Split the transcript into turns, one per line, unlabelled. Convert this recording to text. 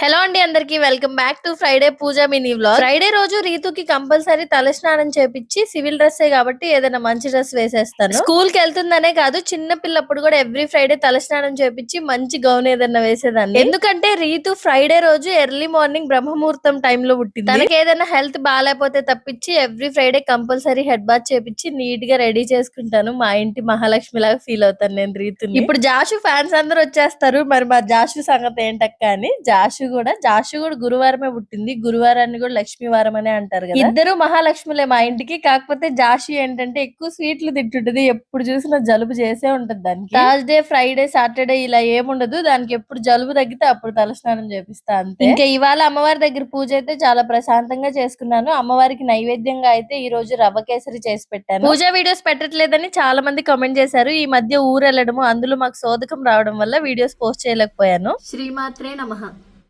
Hello అండి అందరికి welcome back to Friday puja mini vlog. Friday రోజు రీతుకి కంపల్సరీ తలస్నానం చేపించి సివిల్ డ్రెస్ కాబట్టి ఏదైనా మంచి డ్రెస్ వేసేస్తాను. స్కూల్కి వెళ్తుందనే కాదు చిన్న పిల్లప్పుడు కూడా ఎవ్రీ ఫ్రైడే తలస్నానం చేపించి మంచి గౌన్ ఏదైనా వేసేదాన్ని. ఎందుకంటే రీతు ఫ్రైడే రోజు ఎర్లీ మార్నింగ్ బ్రహ్మముహూర్తం time లో పుట్టింది. తనకి ఏదైనా హెల్త్ బాగాలేకపోతే తప్పించి every Friday compulsory head bath చేపించి నీట్గా రెడీ చేసుకుంటాను. మా ఇంటి మహాలక్ష్మి లాగా ఫీల్ అవుతాను నేను రీతు ఇప్పుడు జాషు ఫ్యాన్స్ అందరూ వచ్చేస్తారు. మరి మా జాషు సంగతి ఏంటక్క అని జాషు కూడా జాషు కూడా గురువారమే పుట్టింది. గురువారాన్ని కూడా లక్ష్మీ వారం అనే అంటారు కదా. ఇద్దరు మహాలక్ష్ములే మా ఇంటికి. కాకపోతే జాషు ఏంటంటే ఎక్కువ స్వీట్లు తింటుంటది. ఎప్పుడు చూసినా జలుబు చేసే ఉంటది దానికి. థర్స్డే ఫ్రైడే సాటర్డే ఇలా ఏముండదు. దానికి ఎప్పుడు జలుబు తగ్గితే అప్పుడు తలస్నానం చేపిస్తా అంతే. ఇంకా ఇవాళ అమ్మవారి దగ్గర పూజ అయితే చాలా ప్రశాంతంగా చేసుకున్నాను. అమ్మవారికి నైవేద్యంగా అయితే ఈ రోజు రవ్వ కేసరి చేసి పెట్టాను. పూజ వీడియోస్ పెట్టట్లేదని చాలా మంది కామెంట్ చేశారు. ఈ మధ్య ఊరు వెళ్ళడము అందులో మాకు సోదకం రావడం వల్ల వీడియోస్ పోస్ట్ చేయలేకపోయాను. శ్రీమాత్రే నమః.